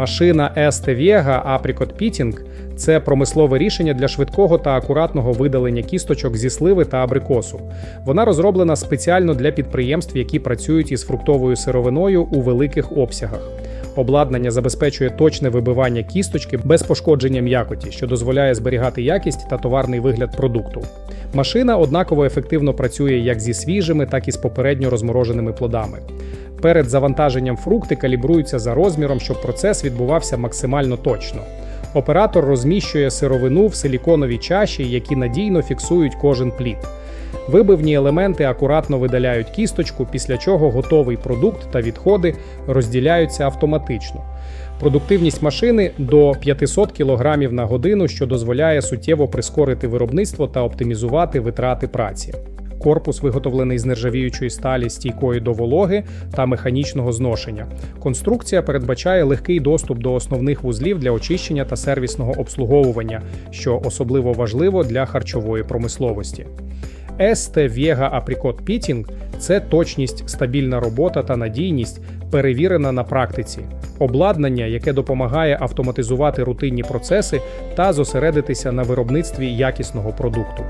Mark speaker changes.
Speaker 1: Машина ST Vega Apricot Pitting – це промислове рішення для швидкого та акуратного видалення кісточок зі сливи та абрикосу. Вона розроблена спеціально для підприємств, які працюють із фруктовою сировиною у великих обсягах. Обладнання забезпечує точне вибивання кісточки без пошкодження м'якоті, що дозволяє зберігати якість та товарний вигляд продукту. Машина однаково ефективно працює як зі свіжими, так і з попередньо розмороженими плодами. Перед завантаженням фрукти калібруються за розміром, щоб процес відбувався максимально точно. Оператор розміщує сировину в силіконовій чаші, які надійно фіксують кожен плід. Вибивні елементи акуратно видаляють кісточку, після чого готовий продукт та відходи розділяються автоматично. Продуктивність машини до 500 кг на годину, що дозволяє суттєво прискорити виробництво та оптимізувати витрати праці. Корпус виготовлений з нержавіючої сталі стійкої до вологи та механічного зношення. Конструкція передбачає легкий доступ до основних вузлів для очищення та сервісного обслуговування, що особливо важливо для харчової промисловості. ST Vega Apricot Pitting – це точність, стабільна робота та надійність, перевірена на практиці. Обладнання, яке допомагає автоматизувати рутинні процеси та зосередитися на виробництві якісного продукту.